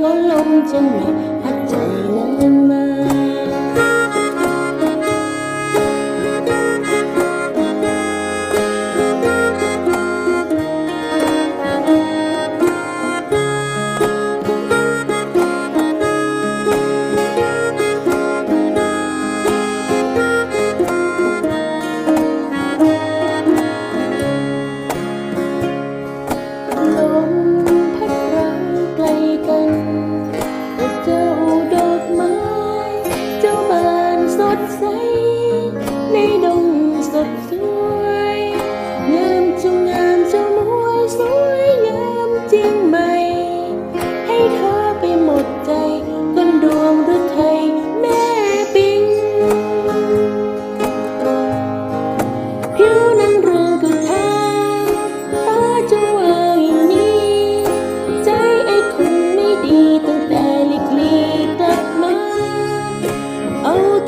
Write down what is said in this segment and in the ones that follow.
ใจก็ลมจังไงพัดใจนั้น ดใสในดงสดส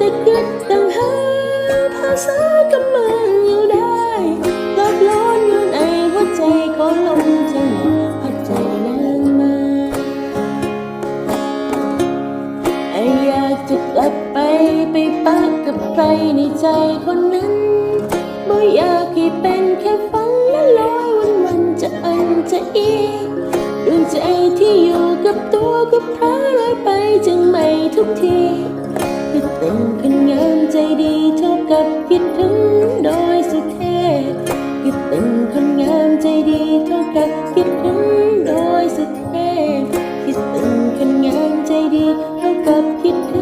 เอาแต่คิดต่างหาภาษากับเมืองอยู่ได้หลอกล้อนอยู่ในหัวใจก็ลงจังหวะพัดใจนางมาไออยากจะกลับไปไปปะกับใครในใจคนนั้นบ่อยากให้เป็นแค่ฝันและลอยวันวันจะอันจะอีดวงใจที่อยู่กับตัวก็พลาลอยไปจึงไม่ทุกที ลมขึ้นงามใจดีเท่ากับคิดถึงโดยสุเทพคิดถึงคนงามใจดีเท่ากับคิดถึงโดยสุเทพคิดถึงคนงามใจดีเท่ากับคิดถึง